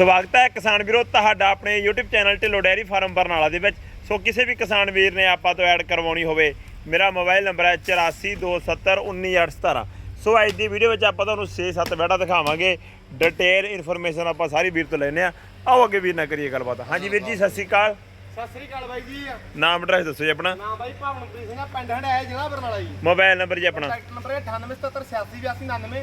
ਸਵਾਗਤ ਹੈ ਕਿਸਾਨ ਵੀਰੋ ਤੁਹਾਡਾ ਆਪਣੇ YouTube channel Dhillon dairy farm Barnala ਦੇ ਵਿੱਚ। ਸੋ ਕਿਸੇ ਵੀ ਕਿਸਾਨ ਵੀਰ ਨੇ ਆਪਾਂ ਤੋਂ ਐਡ ਕਰਵਾਉਣੀ ਹੋਵੇ ਮੇਰਾ ਮੋਬਾਈਲ ਨੰਬਰ ਹੈ 8427191817 ਸੋ ਅੱਜ ਦੀ ਵੀਡੀਓ ਵਿੱਚ ਆਪਾਂ ਤੁਹਾਨੂੰ 6-7 ਵੜਾ ਦਿਖਾਵਾਂਗੇ। ਡਿਟੇਲ ਇਨਫੋਰਮੇਸ਼ਨ ਆਪਾਂ ਸਾਰੀ ਵੀਰ ਤੋਂ ਲੈਨੇ ਆ ਆਓ ਅੱਗੇ ਵੀਰ ਨਾਲ ਕਰੀਏ ਗੱਲਬਾਤ। ਹਾਂਜੀ ਵੀਰ ਜੀ ਸਤਿ ਸ਼੍ਰੀ ਅਕਾਲ। ਸਤਿ ਸ੍ਰੀ ਅਕਾਲ ਬਾਈ ਜੀ। ਨਾਮ ਐਡਰੈਸ ਦੱਸੋ ਜੀ ਆਪਣਾ। ਨਾਮ ਬਾਈ ਭਾਵਨਪ੍ਰੀਤ ਸਿੰਘ ਆ ਪਿੰਡ ਹੰਡਾਇਆ ਜ਼ਿਲ੍ਹਾ ਬਰਨਾਲਾ ਜੀ। ਮੋਬਾਈਲ ਨੰਬਰ ਜੀ ਆਪਣਾ। ਕੰਟੈਕਟ ਨੰਬਰ ਹੈ 9877868299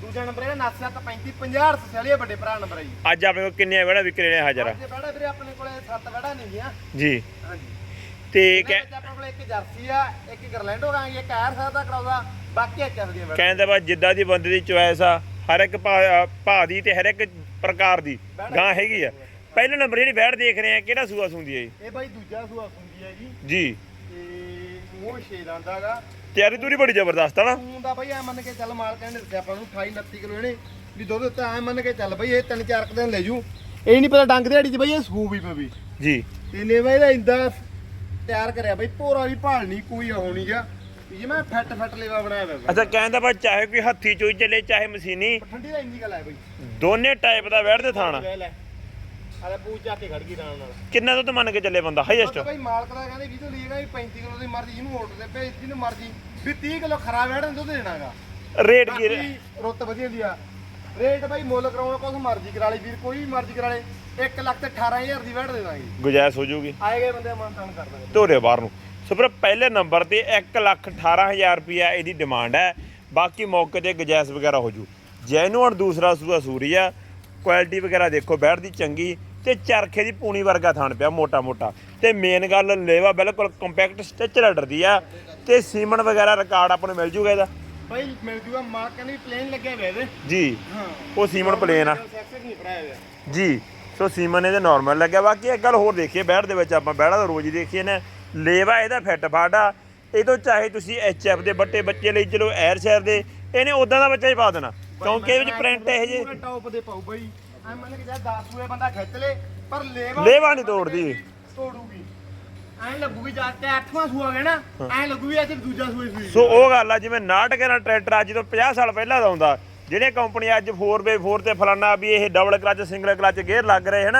ਦੂਜਾ ਨੰਬਰ ਹੈ 973550 ਸੈਲੀਆ ਵੱਡੇ ਭਰਾ ਨੰਬਰ ਹੈ ਜੀ। ਅੱਜ ਆਪਣੇ ਕੋਲ ਕਿੰਨੇ ਵੜਾ ਵਿਕਰੇ ਨੇ ਹਾਜ਼ਰ? ਆ ਅੱਜ ਬੜਾ ਵੀਰੇ ਆਪਣੇ ਕੋਲੇ 7 ਵੜਾ ਨਹੀਂ ਗਿਆ। ਜੀ। ਹਾਂਜੀ। ਤੇ ਇਹਦੇ ਕਹਿ- ਵਿੱਚ ਆਪਣੇ ਕੋਲੇ ਇੱਕ ਜਰਸੀ ਆ ਇੱਕ ਗਰਲੈਂਡੋ ਗਾਂਗੀ ਇੱਕ ਐਰ ਸਕਦਾ ਕਰਾਉਦਾ ਬਾਕੀ ਇੱਕ ਦੀਆਂ ਵੜਾ। ਕਹਿੰਦੇ ਬਾ ਜਿੱਦਾਂ ਦੀ ਬੰਦੇ ਦੀ ਚੁਆਇਸ ਆ ਹਰ ਇੱਕ ਭਾ- ਦੀ ਤੇ ਹਰ ਇੱਕ ਪ੍ਰਕਾਰ ਦੀ ਗਾਂ ਹੈਗੀ ਆ। ਪਹਿਲੇ ਨੰਬਰ ਜਿਹੜੀ ਬੈਠ ਦੇਖ ਰਹੇ ਆ ਕਿਹੜਾ ਸੂਆ ਸੁੰਦੀ ਹੈ ਇਹ ਬਾਈ ਦੂਜਾ ਸੂਆ ਹੁੰਦੀ ਹੈ ਜੀ। ਜੀ। ਜੀ ਤੇ ਮੂੰਹ ਛੇ ਦੰਦਾਗਾ ਤਿਆਰੀ ਤੂਰੀ ਬੜੀ ਜ਼ਬਰਦਸਤ ਆ ਨਾ? ਤੂੰ ਦਾ ਬਾਈ ਐ ਮੰਨ ਕੇ ਚੱਲ ਮਾਲਕਾਂ ਨੇ ਦੱਸਿਆ ਆਪਾਂ ਨੂੰ 28 29 ਕਿਲੋ ਇਹਨੇ ਵੀ ਦੁੱਧ ਦਿੱਤਾ ਐ ਮੰਨ ਕੇ ਚੱਲ ਬਾਈ ਇਹ ਤਿੰਨ ਚਾਰ ਕੁ ਦਿਨ ਲੈ ਜੂ। ਇਹ ਨਹੀਂ ਪਤਾ ਡੰਗ ਦਿਹਾੜੀ ਚ ਬਾਈ ਇਹ ਸੂ ਵੀ ਪਵੇ। ਜੀ। ਤੇ ਲੇਵਾ ਇਹਦਾ ਇੰਦਾ ਤਿਆਰ ਕਰਿਆ ਬਈ ਪੂਰਾ ਵੀ ਭਾਲ ਨਹੀਂ ਕੋਈ ਨਹੀਂ ਗਾ। ਵੀ ਜਿਵੇਂ ਫੱਟ ਫੱਟ ਲੇਵਾ ਬਣਾਇਆ ਹੋਇਆ ਵਾ। ਅੱਛਾ ਕਹਿੰਦਾ ਬਾ ਚਾਹੇ ਕੋਈ ਹੱਥੀ ਚੋਈ ਚੱਲੇ ਚਾਹੇ ਮਸ਼ੀਨੀ। ਠੰਡੀ ਦਾ ਇੰਨੀ ਗੱਲ ਹੈ ਬਈ। ਦੋਨੇ ਟਾਈਪ ਦਾ ਬੈਠ ਦੇ ਥਾਣਾ। ਲੈ ਲੈ। ਆਲੇ ਪੂਛ ਚੱਕ ਕੇ ਖੜ ਗਈ ਆਰਾਮ ਨਾਲ। ਕਿੰਨਾ ਦੁੱਧ ਮੰਨ ਕੇ ਚੱਲੇ ਬੰਦਾ ਹਾਈਐਸਟ ਬਈ ਮਾਲਕ ਦਾ ਕਹਿੰਦੇ ਵੀ ਤੋਂ ਲਈਏਗਾ ਵੀ 35 ਕਿਲੋ ਦੀ ਮਰਜ਼ੀ ਜਿਹਨੂੰ ਆਰਡਰ ਦੇ ਭੇਜ ਜਿਹਨੂੰ ਮਰਜ਼ੀ। ਵੀ 30 ਕਿਲੋ ਖਰਾ ਵੜਨ ਦੁੱਧ ਦੇਣਾਗਾ ਰੇਟ ਕੀ ਬਾਕੀ ਰੁੱਤ ਵਧੀਆ ਦੀ ਆ। ਰੇਟ ਬਾਈ ਮੁੱਲ ਕਰਾਉਣਾ ਕੁਛ ਮਰਜ਼ੀ ਕਰਾ ਲਈ ਵੀਰ ਕੋਈ ਵੀ ਮਰਜ਼ੀ ਕਰਾ ਲੇ। 1 ਲੱਖ ਤੇ 18000 ਦੀ ਵੜ ਦੇ ਦਾਂਗੇ। ਗੁਜਾਇਸ਼ ਹੋ ਜਾਊਗੀ। ਆਏ ਗਏ ਬੰਦੇ ਮਾਨਤਾਨ ਕਰ ਦਾਂਗੇ। ਧੋਰੇ ਬਾਹਰ ਨੂੰ। ਸੋ ਫਿਰ ਪਹਿਲੇ ਨੰਬਰ ਤੇ 118000 ਰੁਪਿਆ ਇਹਦੀ ਡਿਮਾਂਡ ਹੈ। ਬਾਕੀ ਮੌਕੇ ਤੇ ਗੁਜਾਇਸ਼ ਵਗੈਰਾ ਹੋ ਜੂ। ਜੈਨੂਅਨ ਦੂਸਰਾ ਸੂਆ ਸੂਰੀ ਆ। ਕੁਆਲਿਟੀ ਵਗੈਰਾ ਦੇਖੋ ਬੈਠ ਦੀ ਚੰਗੀ। ਤੇ ਚਰਖੇ ਦੀ ਪੂਣੀ ਵਰਗਾ ਥਣ ਪਿਆ ਮੋਟਾ ਮੋਟਾ। ਤੇ ਮੇਨ ਗੱਲ ਲੇਵਾ ਬਿਲਕੁਲ ਕੰਪੈਕਟ ਸਟ੍ਰਕਚਰ ਆਰਡਰ ਦੀ ਆ। ਤੇ ਸੀਮਨ ਵਗੈਰਾ ਰਿਕਾਰਡ ਆਪਾਂ ਨੂੰ ਮਿਲ ਜੂਗਾ ਇਹਦਾ? ਬਾਈ ਮਿਲ ਜੂਗਾ। ਮਾਲਕ ਕਹਿੰਦੇ ਪਲੇਨ ਲੱਗਿਆ ਹੋਇਆ ਇਹਦੇ। ਜੀ। ਹਾਂ। ਉਹ ਸੀਮਨ ਪਲੇਨ ਆ। ਜੀ। ਸੋ ਸੀਮਨ ਇਹਦੇ ਨਾਰਮਲ ਲੱਗਿਆ। ਬਾਕੀ ਇੱਕ ਗੱਲ ਹੋਰ ਦੇਖੀਏ ਬੈਠ ਦੇ ਵਿੱਚ ਆਪਾਂ ਬੈੜਾ ਤਾਂ ਰੋਜ਼ ਹੀ ਦੇਖੀਏ ਨੇ। ਲੇਵਾ ਇਹਦਾ ਫਿੱਟ ਫਾੜਾ ਇਹ ਤੋਂ ਚਾਹੇ ਤੁਸੀਂ ਐਚਐਫ ਦੇ ਬੱਟੇ ਬੱਚੇ ਲਈ ਚਲੋ ਐਰ ਸ਼ਹਿਰ ਦੇ ਇਹਨੇ ਉਦਾਂ ਦਾ ਬੱਚਾ ਹੀ ਪਾ ਦੇਣਾ। ਕਿਉਂਕਿ ਇਹ ਵਿੱਚ ਪ੍ਰਿੰਟ ਇਹ ਜੇ ਟੌਪ ਦੇ ਪਾਉ ਬਾਈ। ਐ ਮੰਨ ਕੇ ਜਾ 10 ਸੂਏ ਬੰਦਾ ਖਿੱਚ ਲੇ ਪਰ ਲੇਵਾ ਲੇਵਾ ਨਹੀਂ ਤੋੜਦੀ। ਤੋੜੂਗੀ। ਐ ਲੱਗੂਗੀ ਜਾ ਕੇ 8ਵਾਂ ਸੂਆ ਗਿਆ ਨਾ ਐ ਲੱਗੂਗੀ ਅੱਜ ਦੂਜਾ ਸੂਏ ਸੂਈ ਸੋ ਉਹ ਗੱਲ ਆ ਜਿਵੇਂ ਨਾਟਕ ਨਾਲ ਟਰੈਕਟਰ ਅੱਜ ਤੋਂ 50 ਸਾਲ ਪਹਿਲਾਂ ਦਾ ਆਉਂਦਾ ਜਿਹੜੇ ਕੰਪਨੀ ਅੱਜ 4x4 ਤੇ ਫਲਾਨਾ ਵੀ ਇਹ double clutch single clutch gear ਲੱਗ ਰਹੇ ਹਨ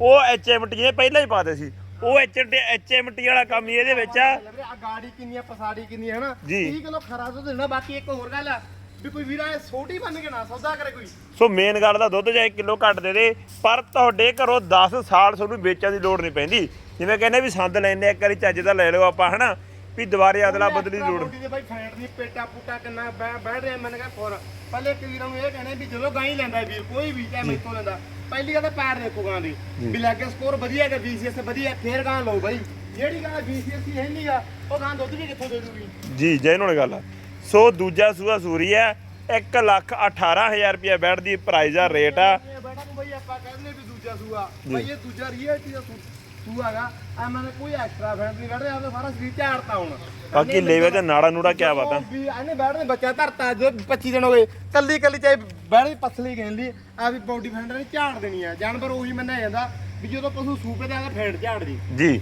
ਉਹ ਐਚਐਮਟੀ ਜਿਹਨੇ ਪਹਿਲਾਂ ਹੀ ਪਾਦੇ ਸੀ। ਉਹ ਐਚਐਮਟੀ ਐਚਐਮਟੀ ਵਾਲਾ ਕੰਮ ਹੀ ਇਹਦੇ ਵਿੱਚ ਆ। ਗਾੜੀ ਕਿੰਨੀ ਆ ਪਸਾੜੀ ਕਿੰਨੀ ਆ ਹਨਾ? ਜੀ। 30 ਕਿਲੋ ਖਰਾ ਦੁੱਧ ਦੇਣਾ ਬਾਕੀ ਇੱਕ ਹੋਰ ਗੱਲ ਆ ਵੀ ਕੋਈ ਵੀਰਾ ਇਹ ਛੋਟੀ ਬਣ ਕੇ ਨਾ ਸੌਦਾ ਕਰੇ ਕੋਈ। ਸੋ ਮੇਨ ਗੱਲ ਦਾ ਦੁੱਧ ਜਾਂ 1 ਕਿਲੋ ਘੱਟ ਦੇ ਦੇ ਪਰ ਤੁਹਾਡੇ ਘਰੋਂ 10 ਸਾਲ ਤੁਹਾਨੂੰ ਵੇਚਣ ਦੀ ਲੋੜ ਨਹੀਂ ਪੈਂਦੀ। ਜਿਵੇਂ ਕਹਿੰਦੇ ਵੀ ਸੰਦ ਲੈਣੇ ਇੱਕ ਵਾਰੀ ਚੱਜ ਦਾ ਲੈ ਲਓ ਆਪਾਂ ਹਨਾ? ਵੀ ਦੁਬਾਰੇ ਅਦਲਾ ਬਦਲੀ ਦੀ ਲੋੜ ਬੋਡੀ ਦੇ ਬਾਈ ਫੈਟ ਨਹੀਂ ਪੇਟਾ ਪੁੱਟਾ ਕਿੰਨਾ ਬੈ- ਬੈਠ ਰਿਹਾ ਮੈਨੇ ਕਿਹਾ ਫੋਰ ਪਹਿਲੇ ਇੱਕ ਵੀਰਾਂ ਨੂੰ ਇਹ ਕਹਿੰਦੇ ਵੀ ਜਦੋਂ ਗਾਂ ਹੀ ਲੈਂਦਾ ਵੀਰ ਕੋਈ ਵੀ ਚਾਹੇ ਮੈਥੋਂ ਲੈਂਦਾ। ਪਹਿਲੀ ਗੱਲ ਤਾਂ ਪੈਰ ਦੇਖੋ ਗਾਂ ਦੀ। ਵੀ ਲੱਗੇ ਸਕੋਰ ਵਧੀਆ ਹੈ ਬੀਸੀਐਸ ਵਧੀਆ ਫੇਰ ਗਾਂ ਲਓ ਬਾਈ। ਜਿਹੜੀ ਗਾਂ ਬੀਸੀਐਸ ਹੀ ਹੈ ਨਹੀਂ ਆ ਉਹ ਗਾਂ ਦੁੱਧ ਵੀ ਕਿੱਥੋਂ ਦੇ ਦੂਗੀ? ਜੀ ਜੈਨੂਨ ਗੱਲ ਆ। ਸੋ ਦੂਜਾ ਸੂਆ ਸੂਰੀ ਹੈ। 1 ਲੱਖ 18000 ਰੁਪਏ ਬੈਠ ਦੀ ਪ੍ਰਾਈਜ਼ ਆ ਰੇਟ ਆ। ਇਹ ਬੇਟਾ ਨੂੰ ਬਾਈ ਆਪਾਂ ਕਹਿੰਦੇ ਵੀ ਦੂਜਾ ਸੂਆ। ਬਾਈ ਇਹ ਦੂਜਾ ਰਿਐਲਿਟੀ ਦਾ ਸੂ- ਸੂਆ ਹੈਗਾ। ਆ ਮੈਨੇ ਕੋਈ ਐਕਸਟਰਾ ਫੈਟ ਨਹੀਂ ਕੱਢ ਰਿਹਾ ਉਹਦਾ ਸਾਰਾ ਸਰੀਰ ਝਾੜਤਾ ਹੁਣ। ਬਾਕੀ ਲੇਵੇ ਤੇ ਨਾੜਾ ਨੂੜਾ ਕਿਆ ਬਾਤ ਵੀ ਇਹਨੇ ਬੈਠਦੇ ਬੱਚਾ ਧਰਤਾ ਜੋ 25 ਦਿਨ ਹੋ ਗਏ। ਕੱਲੀ ਕੱਲੀ ਚਾਹੇ ਬੈਠਦੀ ਪਸਲੀ ਕਹਿਣ ਲਈ ਆ ਵੀ ਬਾਡੀ ਫੈਂਡਰ ਨੇ ਝਾੜ ਦੇਣੀ ਆ। ਜਾਨਵਰ ਉਹੀ ਮੰਨਿਆ ਜਾਂਦਾ ਵੀ ਜਦੋਂ ਪਸ਼ੂ ਸੂਪੇ ਤੇ ਆ ਕੇ ਫੈਂਟ ਝਾੜਦੀ ਜੀ।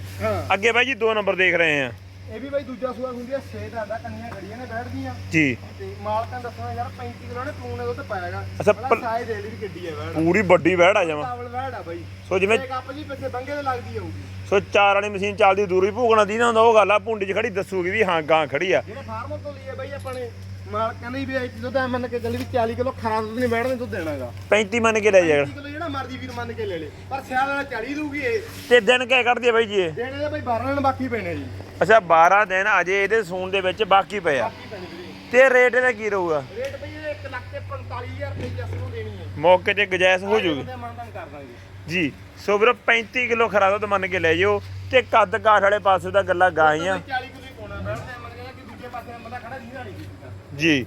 ਅੱਗੇ ਬਾਈ ਜੀ ਦੋ ਨੰਬਰ ਦੇਖ ਰਹੇ ਆ ਇਹ ਵੀ ਬਾਈ ਦੂਜਾ ਸੂਆ ਹੁੰਦੀ ਆ ਛੇ ਦਾ ਦਾ ਕੰਨੀਆਂ ਖੜੀਆਂ ਨੇ ਬੈਠਦੀਆਂ। ਜੀ। ਤੇ ਮਾਲਕਾਂ ਦੱਸਣਾ ਯਾਰ 35 ਕਿਲੋ ਨੇ ਪੂਨੇ ਉਹਦੇ ਪਾਇਆਗਾ ਅੱਛਾ, ਬੜਾ ਪਲ- ਸਾਈਜ਼ ਦੇ ਲਈ ਵੀ ਗੱਡੀ ਆ ਬੈਠ ਪੂਰੀ ਵੱਡੀ ਬੈੜ ਆ ਜਾਵਾਂ ਟਾਵਲ ਬੈਠ ਆ ਬਾਈ। ਸੋ ਜਿਵੇਂ ਕੱਪ ਜੀ ਪਿੱਛੇ ਬੰਗੇ ਤੇ ਲੱਗਦੀ ਆਊਗੀ। ਸੋ ਚਾਰ ਵਾਲੀ ਮਸ਼ੀਨ ਚੱਲਦੀ ਦੂਰੀ ਭੂਗਣਾ ਦੀ ਨਾ ਹੁੰਦਾ ਉਹ ਗੱਲ ਆ ਭੁੰਡੀ 'ਚ ਖੜੀ ਦੱਸੂਗੀ ਵੀ ਹਾਂ ਗਾਂ ਖੜੀ ਆ। ਜਿਹੜੇ ਫਾਰਮਰ ਤੋਂ ਲਈਏ ਬਾਈ ਆਪਾਂ ਨੇ ਮਾਲਕਾਂ ਨੇ ਵੀ ਇਹ ਦੁੱਧ ਐ ਮੰਨ ਕੇ ਚੱਲੀ ਵੀ 40 ਕਿਲੋ ਖਰਾਬ ਦੁੱਧ ਨਹੀਂ ਬੈਠਦੇ ਦੁੱਧ ਦੇਣਾਗਾ 35 ਮੰਨ ਕੇ ਲੈ ਜਾਏਗਾ 30 ਕਿਲੋ ਜਿਹੜਾ ਮਰਜ਼ੀ ਵੀਰ ਮੰਨ ਕੇ ਲੈ ਲੇ ਪਰ ਸਿਆਲ ਵਾਲਾ 40 ਦੂਗੀ ਇਹ। ਤੇ ਦਿਨ ਕਿਆ ਕੱਢਦੀ ਆ ਬਾਈ ਜੀ ਇਹ? ਦੇਣੇ ਦੇ ਬਈ 12 ਦਿਨ ਬਾਕੀ ਪੈਣੇ ਜੀ। ਅੱਛਾ 12 ਦਿਨ ਅਜੇ ਇਹਦੇ ਸੂਣ ਦੇ ਵਿੱਚ ਬਾਕੀ ਪਏ ਆ। ਬਾਕੀ ਪੈਣੇ ਵੀਰੇ। ਤੇ ਰੇਟ ਇਹਦਾ ਕੀ ਰਹੂਗਾ? ਰੇਟ ਬਈ ਇਹ 1 ਲੱਖ ਤੇ 45000 ਰੁਪਏ ਜੱਸ ਨੂੰ ਦੇਣੀ ਹੈ ਮੌਕੇ ਤੇ ਗੁਜਾਇਸ਼ ਹੋ ਜੂਗੀ। ਉਹਦੇ ਮਾਨਤਾਨ ਕਰ ਦਾਂਗੇ ਜੀ। ਸੋ ਵੀਰੋ 35 ਕਿਲੋ ਖਰਾ ਦੁੱਧ ਮੰਨ ਕੇ ਲੈ ਜਿਓ। ਤੇ ਕੱਦ ਕਾਠ ਵਾਲੇ ਪਾਸੇ ਦਾ ਗੱਲਾਂ ਗਾਈਆਂ 40 ਕਿਲੋ ਹੀ ਪਾਉਣਾ ਬੈਠਦੇ ਮੰਨ ਕੇ ਕਿ ਦੂਜੇ ਪਾਸੇ ਬੰਦਾ ਖੜਾ ਜਿਹਦਾ ਨਹੀਂ ਕੀਤਾ ਜੀ।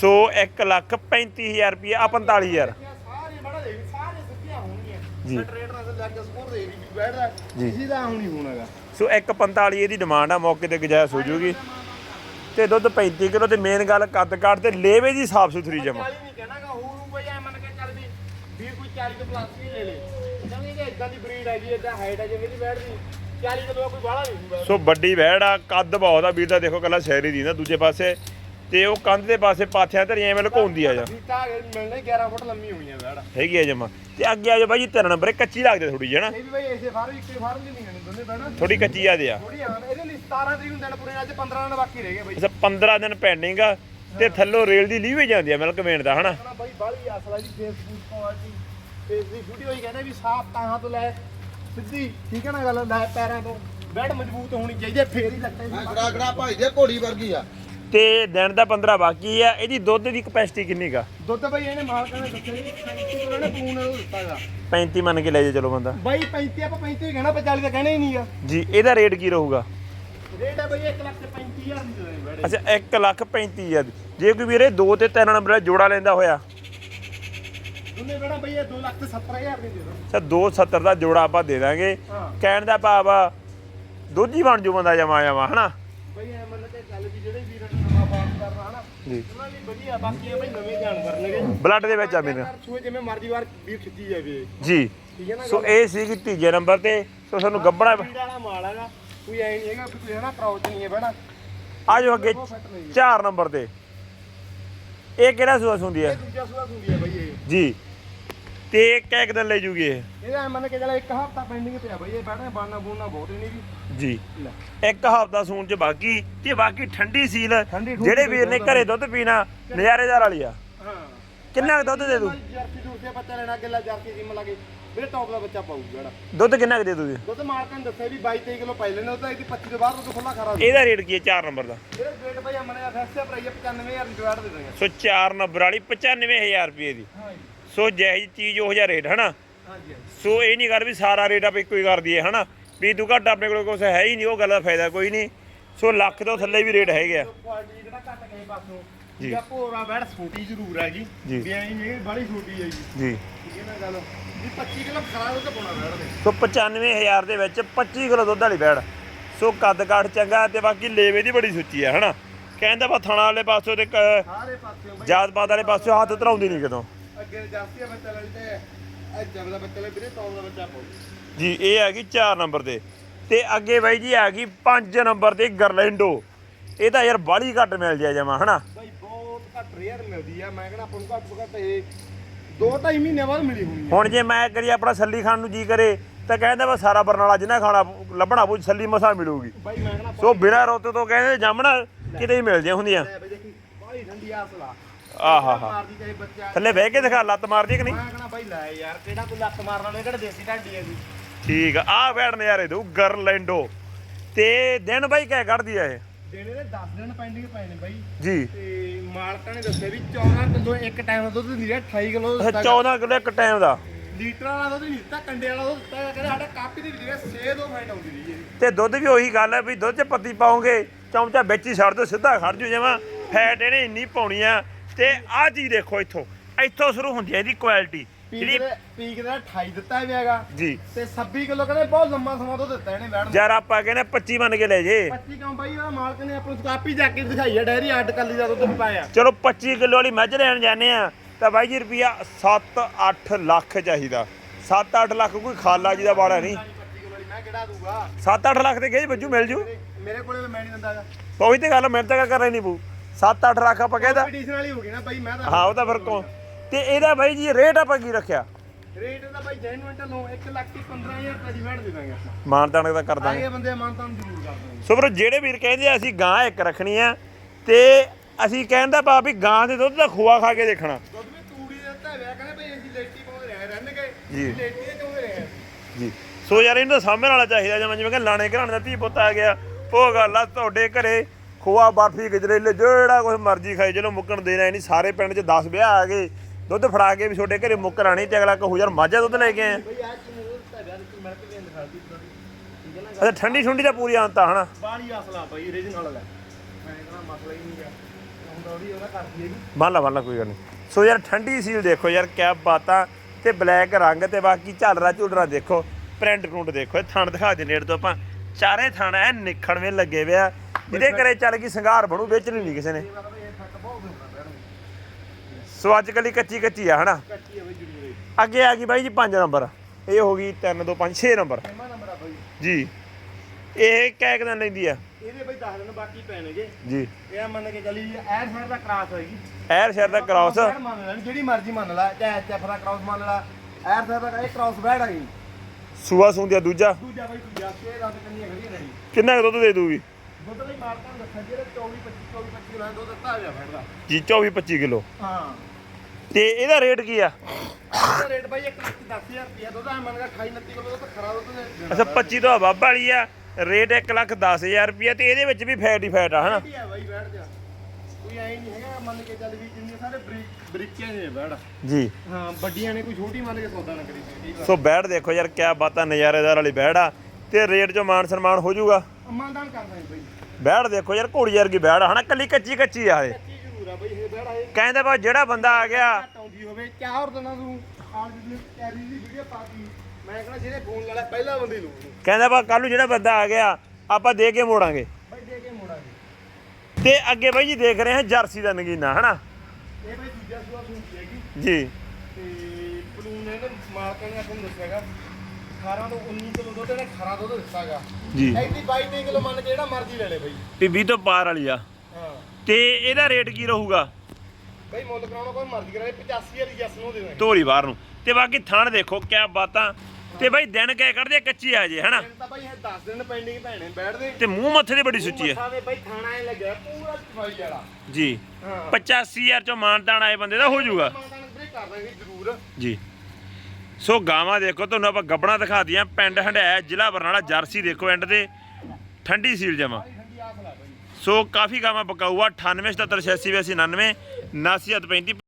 ਸੋ 1 ਲੱਖ 35000 ਰੁਪਏ ਆ 45000 ਸਾਰੇ ਬੜਾ ਦੇ ਸਾਰੇ ਸੁੱਕੀਆਂ ਹੋਣਗੀਆਂ। ਜੀ। ਟ੍ਰੇਡ ਨਾਲ ਲੱਗ ਕੇ ਸਕੋਰ ਦੇ ਵੀ ਬੈਠਦਾ ਕਿਸੇ ਦਾ ਹੁਣ ਹੋਣਾਗਾ। ਸੋ 145 ਇਹਦੀ ਡਿਮਾਂਡ ਆ ਮੌਕੇ ਤੇ ਗੁਜਾਇਸ਼ ਹੋ ਜੂਗੀ। ਤੇ ਦੁੱਧ 35 ਕਿਲੋ ਤੇ ਮੇਨ ਗੱਲ ਕੱਦ ਕਾਠ ਤੇ ਲੇਵੇ ਦੀ ਸਾਫ਼ ਸੁਥਰੀ ਜਮਾ। 40 ਨਹੀਂ ਕਹਿਣਾਗਾ ਹੋਰ ਨੂੰ ਬਈ ਐ ਮੰਨ ਕੇ ਚੱਲ ਵੀ ਕੋਈ 40 ਤੋਂ ਪਲੱਸ ਹੀ ਲੈ ਲੇ। ਇਹ ਇਦਾਂ ਦੀ ਬਰੀਡ ਹੈਗੀ ਇਦਾਂ ਹਾਈਟ ਹੈ ਜਿਵੇਂ ਦੀ ਬੈਠਦੀ। 40 ਕਿਲੋ ਕੋਈ ਬਾਹਲਾ ਨਹੀਂ ਹੁੰਦਾ। ਸੋ ਵੱਡੀ ਵਹਿੜ ਆ ਕੱਦ ਬਹੁਤ ਆ ਵੀਰ ਦਾ ਦੇਖੋ ਕੱਲਾ ਸ਼ਹਿਰੀ ਦੀ ਨਾ ਦੂਜੇ ਪਾਸੇ। ਤੇ ਉਹ ਕੰਧ ਦੇ ਪਾਸੇ ਪਾਥਿਆਂ ਧਰੀਆਂ ਐਵੇਂ ਲੁਕਾਉਂਦੀ ਆ ਜਾ। ਬੀਟਾ ਮਿਲਣੇ 11 ਫੁੱਟ ਲੰਮੀ ਹੋਣੀ ਆ ਬੈੜ ਹੈਗੀ ਆ ਜਮਾ। ਤੇ ਅੱਗੇ ਆ ਜਾ ਬਾਈ ਜੀ ਤੇਰਾ ਨੰਬਰ ਕੱਚੀ ਲੱਗਦੇ ਥੋੜੀ ਜਿਹੀ ਨਾ ਇਹ ਵੀ ਬਈ ਇਸੇ ਫਾਰਮ ਇੱਕੇ ਫਾਰਮ ਦੀ ਨਹੀਂ ਆਣੀ ਦੋਨੇ ਬੈਣਾ ਥੋੜੀ ਕੱਚੀ ਆ ਦੇ ਆ। ਥੋੜੀ ਆਣ ਇਹਦੇ ਲਈ 17 ਤਰੀਕ ਨੂੰ ਦਿਨ ਪੂਰੇ ਅੱਜ 15 ਦਿਨ ਬਾਕੀ ਰਹਿ ਗਏ ਬਈ। ਅੱਛਾ 15 ਦਿਨ ਪੈਂਡਿੰਗ ਆ ਤੇ ਥੱਲੋਂ ਰੇਲ ਦੀ ਲੀਵ ਜਾਂਦੀ ਆ ਮਿਲਕ ਵੇਣ ਦਾ ਹਨਾ? ਬਾਈ ਬਾਲੀ ਅਸਲਾ ਜੀ ਫੇਸਬੁੱਕ ਕੁਆਲਿਟੀ ਫੇਸ ਦੀ ਵੀਡੀਓ ਹੀ ਕਹਿੰਦੇ ਵੀ ਸਾਫ਼ ਤਾਹਾਂ ਤੋਂ ਲੈ ਸਿੱਧੀ ਠੀਕ ਹੈ ਨਾ ਗੱਲ? ਲੈ ਪੈਰਾਂ ਤੋਂ ਬੈਡ ਮਜ਼ਬੂਤ ਹੋਣੀ ਚਾਹੀਦੀ ਹੈ, ਫੇਰ ਹੀ ਲੱਗਦਾ ਮੈਂ ਗੜਾ ਗੜਾ ਭਾਈ ਦੇ ਘੋੜੀ ਵਰਗੀ ਆ। ਤੇ ਦਿਨ ਦਾ 15 ਬਾਕੀ ਆ ਇਹਦੀ ਦੁੱਧ ਦੀ ਕਪੈਸਿਟੀ ਕਿੰਨੀ ਕਾ ਦੁੱਧ ਬਈ ਇਹਨੇ ਮਾਲਕਾਂ ਨੇ ਦੱਸਿਆ ਜੀ 35 ਕਿਲੋ ਨੇ ਪੂਨ ਨੂੰ ਦਿੱਤਾਗਾ 35 ਮੰਨ ਕੇ ਲੈ ਜਾ ਚਲੋ ਬੰਦਾ। ਬਾਈ 35 ਆਪਾਂ 35 ਕਹਿਣਾ 45 ਤਾਂ ਕਹਿਣਾ ਹੀ ਨਹੀਂਗਾ ਜੀ ਇਹਦਾ ਰੇਟ ਕੀ ਰਹੂਗਾ? ਰੇਟ ਹੈ ਬਈ 1 ਲੱਖ ਤੇ 35000 ਦੀ ਦੇ ਬੈਡ। ਅੱਛਾ 1 ਲੱਖ 35000 ਦੀ। ਜੇ ਕੋਈ ਵੀਰੇ 2 ਤੇ 3 ਨੰਬਰ ਦਾ ਜੋੜਾ ਲੈਂਦਾ ਹੋਇਆ ਉਹਨੇ ਬੈਣਾ ਬਈ ਇਹ 2 ਲੱਖ ਤੇ 70000 ਦੀ ਦੇ ਦੋ ਅੱਛਾ 270 ਦਾ ਜੋੜਾ ਆਪਾਂ ਦੇ ਦਾਂਗੇ। ਹਾਂ। ਕਹਿਣ ਦਾ ਭਾਵ ਆ ਬਣ ਜੂ ਬੰਦਾ ਜਮਾ ਜਮਾ ਹਨਾ? ਬਈ ਐ ਮੰਨ ਕੇ ਚੱਲ ਵੀ ਜਿਹੜੇ ਵੀਰਾਂ ਨੇ ਨਵਾਂ ਬਾਤ ਕਰਨਾ ਹਨਾ? ਜੀ। ਉਹਨਾਂ ਲਈ ਵਧੀਆ ਬਾਕੀ ਇਹ ਬਈ ਨਵੇਂ ਜਾਨਵਰ ਨੇਗੇ। ਬਲੱਡ ਦੇ ਵਿੱਚ ਆ ਮੇਰੇ। ਸੂਏ ਜਿਵੇਂ ਮਰਜ਼ੀ ਵਾਰ ਵੀਰ ਖਿੱਚੀ ਜਾਵੇ। ਜੀ। ਠੀਕ ਹੈ ਨਾ ਸੋ ਇਹ ਸੀਗੀ ਤੀਜੇ ਨੰਬਰ ਤੇ ਸੋ ਸਾਨੂੰ ਗੱਬੜਾ ਬੀੜ ਵਾਲਾ ਮਾਲ ਹੈਗਾ। ਕੋਈ ਐ ਨਹੀਂ ਹੈਗਾ ਵੀ ਕੋਈ ਹਨਾ ਕਰਾਉਚ ਨਹੀਂ ਹੈ ਬੈਣਾ ਆ ਜਾਓ ਅੱਗੇ 4 ਨੰਬਰ ਤੇ। ਇਹ ਕਿਹੜਾ ਸੂਆ ਹੁੰਦੀ ਇਹ ਹੈ ਦੂਜਾ ਸੂਆ ਹੁੰਦੀ ਹੈ ਬਈ ਇਹ। ਜੀ। ਤੇ ਕਿਹ ਦਿਨ ਲੈ ਜੂਗੀ ਇਹ। ਇਹਦਾ ਮੰਨ ਕੇ ਚੱਲ ਇੱਕ ਹਫ਼ਤਾ ਪੈਂਡਿੰਗ ਪਿਆ ਬਈ ਇਹ ਬੈਠਾ ਬਾਣਾ ਬੂਨਾ ਬਹੁਤ ਨਹੀਂ ਜੀ। ਲੈ। ਇੱਕ ਹਫ਼ਤਾ ਸੂਣ ਚ ਬਾਕੀ ਤੇ ਬਾਕੀ ਠੰਡੀ ਸੀਲ ਠੰਡੀ ਠੂਠ ਜਿਹੜੇ ਵੀ ਵੀਰ ਨੇ ਬਹੁਤ ਘਰੇ ਦੁੱਧ ਪੀਣਾ ਨਜ਼ਾਰੇਦਾਰ ਵਾਲੀ ਆ। ਹਾਂ। ਕਿੰਨਾ ਕੁ ਦੁੱਧ ਦੇ ਦੂ? ਜਰਸੀ ਦੂਸਰੇ ਬੱਚਾ ਲੈਣਾ ਗੱਲਾ ਜਰਸੀ ਜਿੰਮ ਲਾਗੇ ਵੀਰੇ ਟੌਪ ਦਾ ਬੱਚਾ ਪਾਊ ਜਿਹੜਾ। ਦੁੱਧ ਕਿੰਨਾ ਕੁ ਦੇ ਦੂਗੀ ਦੁੱਧ ਮਾਲਕਾਂ ਨੇ ਦੱਸਿਆ ਵੀ 22 23 ਕਿਲੋ ਪਾਈ ਲੈਣੇ ਉਹ ਤਾਂ ਇਹਦੀ 25 ਦੇ ਬਾਅਦ ਦੁੱਧ ਖੁੱਲਾ ਖਰਾ ਹੋ ਇਹਦਾ ਰੇਟ ਕੀ ਹੈ? 4 ਨੰਬਰ ਦਾ। ਇਹਦਾ ਰੇਟ ਭਾਈ ਅਮਨੇ ਦਾ ਪ੍ਰਾਈਸ 95000 ਦੀ ਡਿਵਾਈਡ ਦੇ ਸੋ 4 ਨੰਬਰ ਵਾਲੀ 95000 ਰੁਪਏ ਦੀ। ਹਾਂ ਜੀ। ਸੋ ਜਿਹੀ ਚੀਜ਼ ਉਹ ਜਿਹਾ ਰੇਟ ਹਨਾ? ਹਾਂਜੀ ਸੋ ਇਹ ਨਹੀਂ ਕਰ ਵੀ ਸਾਰਾ ਰੇਟ ਆਪਾਂ ਇੱਕੋ ਹੀ ਕਰ ਦਈਏ ਹਨਾ? ਵੀ ਤੂੰ ਘੱਟ ਆਪਣੇ ਕੋਲ ਕੁਝ ਹੈ ਹੀ ਨਹੀਂ ਉਹ ਗੱਲ ਦਾ ਫਾਇਦਾ ਕੋਈ ਨਹੀਂ। ਸੋ ਲੱਖ ਤੋਂ ਥੱਲੇ ਵੀ ਰੇਟ ਹੈਗੇ ਆ। ਕੁਆਲਿਟੀ ਜਿਹੜਾ ਘੱਟ ਗਏ ਪਾਸੋਂ ਜੀ। ਜਾਂ ਭੋਰਾ ਬੈੜ ਛੋਟੀ ਜ਼ਰੂਰ ਹੈ ਜੀ। ਜੀ। ਵੀ ਐਂ ਨਹੀਂ ਬੜੀ ਛੋਟੀ ਹੈ ਜੀ। ਜੀ। ਠੀਕ ਹੈ ਨਾ ਗੱਲ? ਵੀ 25 ਕਿਲੋ ਖਰਾ ਦੁੱਧ ਪਾਉਣਾ ਬੈੜ ਦੇ। ਸੋ 95000 ਦੇ ਵਿੱਚ 25 ਕਿਲੋ ਦੁੱਧ ਵਾਲੀ ਬੈੜ ਸੋ ਕੱਦ ਕਾਠ ਚੰਗਾ ਤੇ ਬਾਕੀ ਲੇਵੇ ਦੀ ਬੜੀ ਸੁੱਚੀ ਆ ਹਨਾ? ਕਹਿੰਦਾ ਵਾ ਥਣਾ ਵਾਲੇ ਪਾਸੋਂ ਤੇ ਸਾਰੇ ਜਾਤ ਪਾਤ ਵਾਲੇ ਪਾਸੋਂ ਹੱਥ ਧਰਾਉਂਦੀ ਨਹੀਂ ਕਿਤੋਂ। ਅੱਗੇ ਬੱਚਾ ਤੇ ਇਹ ਦਾ ਬੱਚਾ ਲੈ ਵੀਰੇ ਟੌਪ ਦਾ ਬੱਚਾ ਪਾਉ ਜੀ ਇਹ ਹੈਗੀ 4 ਨੰਬਰ ਤੇ ਤੇ ਅੱਗੇ ਬਾਈ ਜੀ ਆ ਗਈ 5 ਨੰਬਰ ਤੇ ਗਰਲੈਂਡੋ। ਇਹ ਤਾਂ ਯਾਰ ਬਾਲੀ ਘੱਟ ਮਿਲ ਜਾ ਜਮਾ ਹਨਾ? ਬਈ ਬਹੁਤ ਘੱਟ ਰੇਅਰ ਮਿਲਦੀ ਆ। ਮੈਂ ਕਹਿੰਦਾ ਆਪਾਂ ਨੂੰ ਘੱਟ ਤੋਂ ਘੱਟ ਇਹ ਦੋ ਢਾਈ ਮਹੀਨੇ ਬਾਅਦ ਮਿਲੀ ਹੋਣੀ ਜੇ ਮੈਂ ਕਰੀ ਆਪਣਾ ਸੱਲੀ ਖਾਣ ਨੂੰ ਜੀ ਕਰੇ ਤਾਂ ਕਹਿੰਦਾ ਵਾ ਸਾਰਾ ਬਰਨਾਲਾ ਜਿੰਨਾ ਖਾਣਾ ਲੱਭਣਾ ਪਊ ਸੱਲੀ ਮਸਾ ਮਿਲੂਗੀ। ਬਾਈ ਮੈਂ ਕਹਿੰਦਾ ਸੋ ਬਿਨਾਂ ਰੋਤੇ ਤੋਂ ਕਹਿੰਦੇ ਜਾਮਣਾ ਕਿਤੇ ਹੀ ਮਿਲਦੀਆਂ ਹੁੰਦੀਆਂ। ਲੈ ਬਈ ਦੇਖੀ ਬਾਈ ਠੰਡੀ ਆਸਲਾ ਆਹਾ ਹਾ ਮਾਰਦੀ ਚਾਹੇ ਬੱਚਾ ਥੱਲੇ ਬਹਿ ਕੇ ਦਿਖਾ ਲੱਤ ਮਾਰਦੀ ਕਿ ਨਹੀਂ? ਮੈਂ ਕਹਿੰਦਾ ਬਾਈ ਲੈ ਯਾਰ ਕਿਹੜਾ ਕੋਈ ਲੱਤ ਮਾਰਨ ਵਾਲੇ ਕਿਹੜਾ ਦੇਸੀ ਢਾਡੀ ਹੈਗੀ ਠੀਕ ਆ ਆਹ ਬੈਠ ਨਜ਼ਾਰੇ ਦੂ ਗਰਲੈਂਡੋ। ਤੇ ਦਿਨ ਬਾਈ ਕਹਿ ਕੱਢਦੀ ਆ ਇਹ? ਦੇਣੇ ਦੇ 10 ਦਿਨ ਪੈਂਡਿੰਗ ਪਏ ਨੇ ਬਾਈ। ਜੀ। ਤੇ ਮਾਲਕਾਂ ਨੇ ਦੱਸਿਆ ਵੀ 14 ਕਿਲੋ ਇੱਕ ਟਾਈਮ ਦਾ ਦੁੱਧ ਦਿੰਦੀ ਹੈ 28 ਕਿਲੋ ਅੱਛਾ, 14 ਕਿਲੋ ਇੱਕ ਟਾਈਮ ਦਾ। ਲੀਟਰ ਵਾਲਾ ਦੁੱਧ ਨਹੀਂ ਦਿੱਤਾ ਕੰਡੇ ਵਾਲਾ ਦੁੱਧ ਦਿੱਤਾ ਕਹਿੰਦਾ ਸਾਡਾ ਕਾਪੀ ਦੇ ਵਿੱਚ ਸੇ ਦੋ ਫਾਈਟ ਆਉਂਦੀ ਰਹੀ ਹੈ ਤੇ ਦੁੱਧ ਵੀ ਉਹੀ ਗੱਲ ਹੈ ਵੀ ਦੁੱਧ 'ਚ ਪੱਤੀ ਪਾਉਂਗੇ ਚਮਚਾ ਵਿੱਚ ਹੀ ਛੱਡ ਦਿਓ ਸਿੱਧਾ ਖੜ ਜੂ ਜਮਾ ਫੈਟ ਇਹਨੇ ਇੰਨੀ ਪਾਉਣੀ ਆ ਤੇ ਆਹ ਚੀਜ਼ ਦੇਖੋ ਇੱਥੋਂ। ਇੱਥੋਂ ਸ਼ੁਰੂ ਹੁੰਦੀ ਹੈ ਇਹਦੀ ਕੁਆਲਿਟੀ ਪੀਕ ਜਿਹੜੀ ਦੇ ਪੀਕ ਦਾ 28 ਦਿੱਤਾ ਵੀ ਹੈਗਾ। ਜੀ। ਤੇ 26 ਕਿਲੋ ਕਹਿੰਦੇ ਬਹੁਤ ਲੰਮਾ ਸਮਾਂ ਤੋਂ ਦਿੱਤਾ ਇਹਨੇ ਬੈਠਣ ਯਾਰ ਆਪਾਂ ਕਹਿੰਦੇ 25 ਮੰਨ ਕੇ ਲੈ ਜੇ। 25 ਕਿਉਂ ਬਾਈ? ਉਹਦਾ ਮਾਲਕ ਨੇ ਆਪਾਂ ਨੂੰ ਕਾਪੀ ਜਾ ਕੇ ਦਿਖਾਈ ਹੈ ਡੈਰੀ ਅੱਡ ਕੱਲੀ ਦਾ ਦੁੱਧ ਪਾਇਆ। ਚਲੋ 25 ਕਿਲੋ ਵਾਲੀ ਮੱਝ ਲੈਣ ਜਾਂਦੇ ਆ ਤਾਂ ਬਾਈ ਜੀ ਰੁਪਿਆ 7-8 ਲੱਖ ਚਾਹੀਦਾ। 7-8 ਲੱਖ ਕੋਈ ਖਾਲਾ ਜੀ ਦਾ ਬਾੜਾ ਨਹੀਂ। 25 ਕਿਲੋ ਵਾਲੀ ਮੈਂ ਕਿਹੜਾ ਦੂਗਾ 7-8 ਲੱਖ ਤੇ ਗਏ ਬੱਜੂ ਮਿਲ ਜੂ। ਮੇਰੇ- ਕੋਲੇ ਤਾਂ ਮੈਂ ਨਹੀਂ ਦਿੰਦਾਗਾ ਉਹੀ ਤੇ ਗੱਲ ਮਿਹਨਤ ਕਰ ਰਹੀ ਨਹੀਂ ਪੂ 7-8 ਲੱਖ ਆਪਾਂ ਕਹਿੰਦਾ ਕੰਪੀਟੀਸ਼ਨ ਵਾਲੀ ਹੋ ਗਈ ਨਾ ਬਾਈ ਮੈਂ ਤਾਂ ਹਾਂ ਉਹ ਤਾਂ ਫਿਰ ਕੋ ਤੇ ਇਹਦਾ ਬਾਈ ਜੀ ਰੇਟ ਆਪਾਂ ਕੀ ਰੱਖਿਆ? ਰੇਟ ਦਾ ਬਾਈ ਜੈਨੂਇਨ ਢੱਲੋਂ 1 ਲੱਖ ਤੇ 15000 ਰੁਪਏ ਦੀ ਵੈਟ ਦੇ ਦਾਂਗੇ ਆਪਾਂ। ਮਾਨਤਾਨ ਦਾ ਕਰ ਦਾਂਗੇ। ਆਏ ਬੰਦੇ ਮਾਨਤਾਨ ਜ਼ਰੂਰ ਕਰ ਦਾਂਗੇ। ਸੋ ਫਿਰ ਜਿਹੜੇ ਵੀਰ ਕਹਿੰਦੇ ਆ ਅਸੀਂ ਗਾਂ ਇੱਕ ਰੱਖਣੀ ਆ ਤੇ ਅਸੀਂ ਕਹਿੰਦਾ ਬਾ ਵੀ ਗਾਂ ਦੇ ਦੁੱਧ ਦਾ ਖੋਆ ਖਾ ਕੇ ਦੇਖਣਾ। ਦੁੱਧ ਵੀ ਤੂੜੀ ਦੇ ਦਿੱਤਾ ਹੋਇਆ ਕਹਿੰਦੇ ਭਾਈ ਅਸੀਂ ਲੇਟੀ ਪਾਉਂਦੇ ਰਹੇ ਰਹਿਣਗੇ ਜੀ। ਲੇਟੀ ਦੇ ਚੋਂਦੇ ਰਹੇ। ਜੀ। ਸੋ ਯਾਰ ਇਹਨੂੰ ਤਾਂ ਸਾਹਮਣੇ ਵਾਲਾ ਚਾਹੀਦਾ ਜਿਵੇਂ ਜਿਵੇਂ ਕਿ ਲਾਣੇ ਘਰਾਣੇ ਦਾ ਧੀ ਪੁੱਤ ਆ ਗਿਆ। ਉਹ ਗੱਲ ਆ ਤੁਹਾਡੇ ਘਰੇ ਖੋਆ ਬਰਫੀ ਗਜਰੇਲੇ ਜਿਹੜਾ ਕੁਝ ਮਰਜ਼ੀ ਖਾਈ ਚਲੋ ਮੁੱਕਣ ਦੇਣਾ ਨਹੀਂ ਸਾਰੇ ਪਿੰਡ 'ਚ 10 ਵਿਆਹ ਆ ਗਏ। ਦੁੱਧ ਫੜਾ ਕੇ ਵੀ ਤੁਹਾਡੇ ਘਰੇ ਮੁੱਕਰ ਆਣੀ ਤੇ ਅਗਲਾ ਕਹੂ ਯਾਰ ਮਾਝਾ ਦੁੱਧ ਲੈ ਕੇ ਆਏ ਆ। ਬਈ ਆ ਕਿ ਠੀਕ ਹੈ ਨਾ ਅੱਛਾ ਠੰਡੀ ਠੁੰਡੀ ਦਾ ਪੂਰੀ ਅੰਤ ਆ ਹਨਾ? ਬਾਲੀ ਅਸਲਾ ਬਾਈ ਰੀਜਨਲ ਹੈ ਮੈਂ ਕਹਿੰਦਾ ਮਸਲਾ ਹੀ ਨਹੀਂ ਆ। ਤਾਂ ਉਹਦੀ ਉਹਦਾ ਕਰਦੀ ਹੈਗੀ। ਮੰਨ ਲਾ ਮੰਨ ਲਾ ਕੋਈ ਗੱਲ ਨਹੀਂ। ਸੋ ਯਾਰ ਠੰਡੀ ਸੀਲ ਦੇਖੋ ਯਾਰ ਕਿਆ ਬਾਤਾਂ। ਤੇ ਬਲੈਕ ਰੰਗ ਤੇ ਬਾਕੀ ਝਾਲਰਾ ਝੁਲਰਾ ਦੇਖੋ। ਪ੍ਰਿੰਟ ਪ੍ਰਿੰਟ ਦੇਖੋ ਇਹ ਥਣ ਦਿਖਾ ਦੇ ਨੇੜ ਤੋਂ ਆਪਾਂ ਚਾਰੇ ਥਣ ਐ ਨਿਖੜਵੇਂ ਲੱਗੇ ਵੇ ਆ। ਜਿਹਦੇ ਘਰੇ ਚੱਲ ਗਈ ਸੰਘਾਰ ਬਣੂ ਵੇਚਣੀ ਨਹੀਂ ਕਿਸੇ ਨੇ। ਸੋ ਅੱਜ ਕੱਲੀ ਕੱਚੀ ਕੱਚੀ ਆ ਹਨਾ? ਅੱਗੇ ਆ ਗਈ ਬਾਈ ਜੀ 5 ਨੰਬਰ। ਇਹ ਹੋ ਗਈ 3 2 5 6 ਨੰਬਰ। ਕਿੰਨਾ ਨੰਬਰ ਆ ਬਈ। ਜੀ। ਇਹ ਕਹਿ ਦਿਨ ਲੈਂਦੀ ਆ। ਇਹਦੇ ਬਈ 10 ਦਿਨ ਬਾਕੀ ਪੈਣਗੇ। ਜੀ। ਇਹ ਮੰਨ ਕੇ ਚੱਲੀ ਐਰ ਸਾਈਡ ਦਾ ਕ੍ਰਾਸ ਹੋਏਗੀ ਐਰ ਸ਼ਹਿਰ ਦਾ ਕ੍ਰਾਸ ਜਿਹੜੀ ਮਰਜ਼ੀ ਮੰਨ ਲੈ ਚਾਹੇ ਐਚ ਦਾ ਕ੍ਰਾਸ ਮੰਨ ਲੈ ਐਰ ਸਾਈਡ ਦਾ ਇਹ ਕ੍ਰਾਸ ਬੈੜ ਹੈਗੀ ਸੂਆ ਸੂੰਦਿਆ ਦੂਜਾ। ਦੂਜਾ ਬਈ ਦੂਜਾ ਦੰਦ ਕੰਨੀਆਂ ਖੜੀਆਂ ਨਹੀਂ ਕਿੰਨਾ ਕੁ ਦੁੱਧ ਦੇ ਦੂਗੀ? ਦੁੱਧ ਲਈ ਮਾਲਕਾਂ ਨੂੰ ਦੱਸਿਆ ਜਿਹੜਾ 24 25 24 25 ਕਿਲੋ ਦੁੱਧ ਦਿੱਤਾ ਹੋਇਆ ਫੜਦਾ। ਜੀ 24 25 ਕਿਲੋ। ਹਾਂ। ਤੇ ਇਹਦਾ ਰੇਟ ਕੀ ਆ? ਇਹਦਾ ਰੇਟ ਬਾਈ 1 ਲੱਖ 10000 ਰੁਪਇਆ ਦੁੱਧ ਆ ਮੰਨ ਕੇ 28 29 ਕਿਲੋ ਦੁੱਧ ਖਰਾ ਦੁੱਧ ਦੇ ਦੇਣਾ ਅੱਛਾ 25 ਤੋਂ ਹਵਾ ਵਾਲੀ ਆ ਰੇਟ 1 ਲੱਖ 10000 ਰੁਪਿਆ ਤੇ ਇਹਦੇ ਵਿੱਚ ਵੀ ਫੈਟ ਹੀ ਫੈਟ ਆ ਹਨਾ? ਕੀ ਆ ਬਾਈ ਬੈਠ ਜਾ। ਕੋਈ ਐ ਨਹੀਂ ਹੈਗਾ ਮੰਨ ਕੇ ਚੱਲ ਵੀ ਜਿੰਨੇ ਸਾਰੇ ਬਰੀਕ ਬਰੀਕੀਆਂ ਨੇ ਬੈੜ ਜੀ। ਹਾਂ ਵੱਡੀਆਂ ਨੇ ਕੋਈ ਛੋਟੀ ਮੰਨ ਕੇ ਸੌਦਾ ਨਾ ਕਰੀ ਠੀਕ ਸੋ ਬੈੜ ਦੇਖੋ ਯਾਰ ਕਿਆ ਬਾਤਾਂ ਨਜ਼ਾਰੇਦਾਰ ਵਾਲੀ ਬੈੜ ਆ ਤੇ ਰੇਟ ਜੋ ਮਾਨ ਸਨਮਾਨ ਹੋ ਜਾਊਗਾ। ਮਾਨਦਾਨ ਕਰਦਾ ਹੈ ਬਾਈ। ਬੈੜ ਦੇਖੋ ਯਾਰ ਘੋੜੀ ਵਰਗੀ ਬੈੜ ਹਨਾ? ਕੱਲੀ ਕੱਚੀ ਕੱਚੀ ਆ ਇਹ। ਕੱਚੀ ਜ਼ਰੂਰ ਆ ਬਾਈ ਇਹ ਬੈੜ ਆਏ ਕਹਿੰਦੇ ਬਾ ਜਿਹੜਾ ਬੰਦਾ ਆ ਗਿਆ। ਘੱਟ ਆਉਂਦੀ ਹੋਵੇ ਚਾਰ ਦਿਨਾਂ ਨੂੰ ਆਲ ਦੀ ਕੈਰੀ ਦੀ ਵੀਡੀਓ ਪਾਤੀ ਮੈਂ ਕਹਿੰਦਾ ਜਿਹਨੇ ਫੋਨ ਲਾਲਾ ਪਹਿਲਾ ਬੰਦੇ ਨੂੰ ਕਹਿੰਦਾ ਬਾ ਕੱਲ ਨੂੰ ਜਿਹੜਾ ਬੰਦਾ ਆ ਗਿਆ ਆਪਾਂ ਦੇ ਕੇ ਮੋੜਾਂਗੇ। ਬਾਈ ਦੇ ਕੇ ਮੋੜਾਂਗੇ। ਤੇ ਅੱਗੇ ਬਾਈ ਜੀ ਦੇਖ ਰਹੇ ਹਾਂ ਜਰਸੀ ਦਾ ਨਗੀਨਾ ਹਨਾ? ਇਹ ਬਾਈ ਦੂਜਾ ਸੂਆ ਸੁਣਦੀ ਹੈਗੀ। ਜੀ। ਤੇ ਬਲੂਨ ਨੇ ਮਾਲਕਾਂ ਨੇ ਤੁਹਾਨੂੰ ਦੱਸਿਆਗਾ 18 ਤੋਂ 19 ਕਿਲੋ ਦੁੱਧ ਇਹਨੇ ਖਰਾ ਦੁੱਧ ਦਿੱਤਾਗਾ। ਜੀ। ਐਡੀ 22 ਕਿਲੋ ਮੰਨ ਕੇ ਜਿਹੜਾ ਮਰਜ਼ੀ ਲੈ ਲੈ ਬਾਈ। ਤੇ 20 ਤੋਂ ਪਾਰ ਵਾਲੀ ਆ। ਹਾਂ। ਤੇ ਇਹਦਾ ਰੇਟ ਕੀ ਰਹੂਗਾ? ਬਾਈ ਮੁੱਲ ਕਰਾਉਣਾ ਕੋਈ ਮਰਜ਼ੀ ਕਰਾਏ 85000 ਦੀ ਜੱਸ ਨੂੰ ਦੇ ਦਾਂਗੇ ਧੋਰੀ ਬਾਹਰ ਨੂੰ। ਤੇ ਬਾਕੀ ਥਣ ਦੇਖੋ ਕਿਆ ਬਾਤਾਂ। ਤੇ ਬਾਈ ਦਿਨ ਕਹਿ ਕੱਢਦੇ ਕੱਚੀ ਆ ਜੇ ਹਨਾ? ਤਾਂ ਬਾਈ ਇਹ 10 ਦਿਨ ਪੈਂਡਿੰਗ ਭੈਣੇ ਬੈਠਦੇ। ਤੇ ਮੂੰਹ ਮੱਥੇ ਦੀ ਬੜੀ ਸੁੱਚੀ ਆ। ਮੱਥਾ ਦੇ ਬਾਈ ਖਾਣਾ ਐ ਲੱਗਿਆ ਪੂਰਾ ਚਫਾਈ ਵਾਲਾ। ਜੀ। ਹਾਂ। 85000 ਚੋਂ ਮਾਨਤਾਨ ਆਏ ਬੰਦੇ ਦਾ ਹੋ ਜਾਊਗਾ। ਮਾਨਦਾਨ ਵੀਰੇ ਕਰ ਦਾਂਗੇ ਜ਼ਰੂਰ। ਜੀ। ਸੋ ਗਾਵਾਂ ਦੇਖੋ, ਤੁਹਾਨੂੰ ਆਪਾਂ ਗੱਬਣਾ ਦਿਖਾ ਦੀਆਂ ਪਿੰਡ ਹੰਡਾਇਆ, ਜ਼ਿਲ੍ਹਾ ਬਰਨਾਲਾ, ਜਰਸੀ ਦੇਖੋ ਐਂਡ ਤੇ। ਠੰਡੀ ਸੀਲ ਜਮਾ। ਬਾਈ ਠੰਡੀ ਆਸ ਲਾ ਬਾਈ ਸੋ ਕਾਫੀ ਗਾਵਾਂ ਬਕਾਊਆ 98 77 86 99